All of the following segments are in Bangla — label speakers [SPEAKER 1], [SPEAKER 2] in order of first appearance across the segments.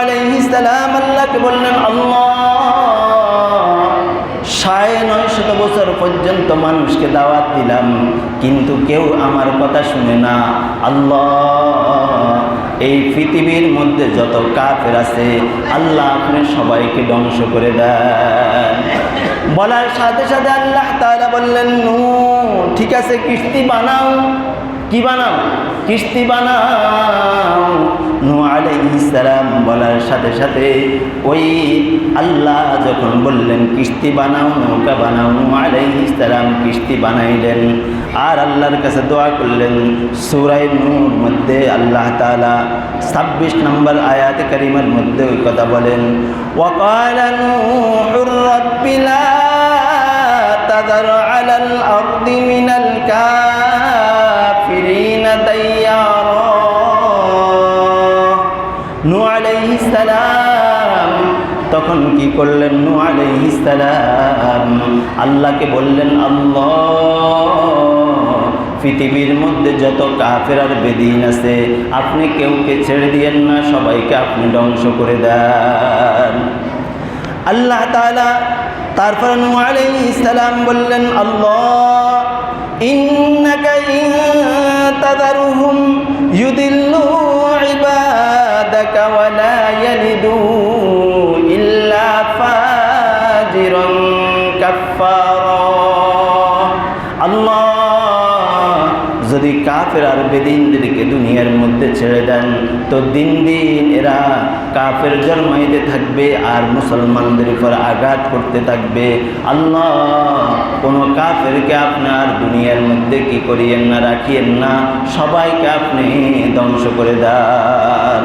[SPEAKER 1] আলাইহিসসালাম আল্লাহকে বললেন, আল্লাহ, সাড়ে নয় বছর পর্যন্ত মানুষকে দাওয়াত দিলাম, কিন্তু কেউ আমার কথা শুনে না। আল্লাহ, এই পৃথিবীর মধ্যে যত কাফের আছে, আল্লাহ আপনি সবাইকে ধ্বংস করে দেন। বলার সাথে সাথে আল্লাহ তাআলা বললেন নু ঠিক আছে, কিস্তি বানাও কি বানাও? কিস্তি বানাও। নু আলাইহিস সালাম বলার সাথে সাথে ওই আল্লাহ যখন বললেন, কিস্তি বানাও, নৌকা বানাও নু আলাইহিস সালাম কিস্তি বানাইলেন। আর আল্লাহর কাছে দোয়া করলেন সুরাই নূর মধ্যে আল্লাহ তাআলা ছাব্বিশ নম্বর আয়াত করিমের মধ্যে ওই কথা বলেন ওয়াকাল নূহুর রাব্বি লা তাযার আলাল সালাম তখন কি করলেন? নূ আলাইহিস সালাম আল্লাহকে বললেন, আল্লাহ, পৃথিবীর মধ্যে যত কাফের আর বেদিন আছে, আপনি কেউকে ছেড়ে দিয়েন না, সবাইকে আপনি ধ্বংস করে দেন। আল্লাহ তাআলা তারপর নূহ আলাইহিস সালাম বললেন, আল্লাহ, ইন্নাকা ইন তাদারুহুম ইউদিল্লু ইবাদাকা ওয়া ইল্লা ফাজিরান কাফফারা আল্লাহ যদি কাফের আর বেদিনদেরকে দুনিয়ার মধ্যে ছেড়ে দেন, তো দিন দিন এরা কাফের জন্মাইতে থাকবে আর মুসলমানদের উপর আঘাত করতে থাকবে। আল্লাহ, কোনো কাফেরকে আপনার দুনিয়ার মধ্যে কি করিয়েন না, রাখিয়েন না, সবাইকে আপনি ধ্বংস করে দেন।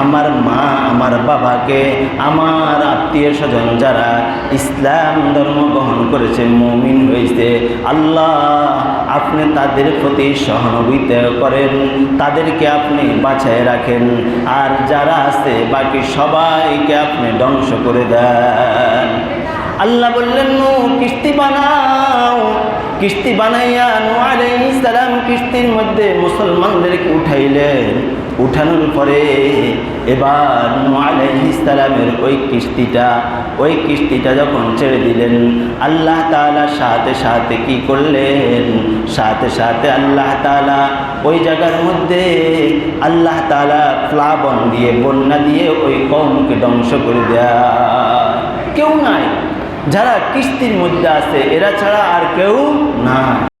[SPEAKER 1] আমার মা, আমার বাবাকে, আমার আত্মীয় স্বজন যারা ইসলাম ধর্ম গ্রহণ করেছে, মমিন হয়েছে, আল্লাহ আপনি তাদের প্রতি সহানুভূতি করেন, তাদেরকে আপনি বাছায় রাখেন, আর যারা আছে, বাকি সবাইকে আপনি ধ্বংস করে দেন। আল্লাহ বললেন কিস্তি বানাও। কিস্তি বানাইয়া নু আলাইহিস সালাম কিস্তির মধ্যে মুসলমানদেরকে উঠাইলেন। উঠানোর পরে এবার নু আলাইহিস সালামের ওই কিস্তিটা ওই কিস্তিটা যখন ছেড়ে দিলেন, আল্লাহ তাআলা সাথে সাথে কি করলেন? সাথে সাথে আল্লাহ তাআলা ওই জায়গার মধ্যে আল্লাহ তাআলা প্লাবন দিয়ে, বন্যা দিয়ে ওই কমকে ধ্বংস করে দেয়া। কেউ নাই। যারা কিস্তির মধ্যে আছে, এরা ছাড়া আর কেউ নাই।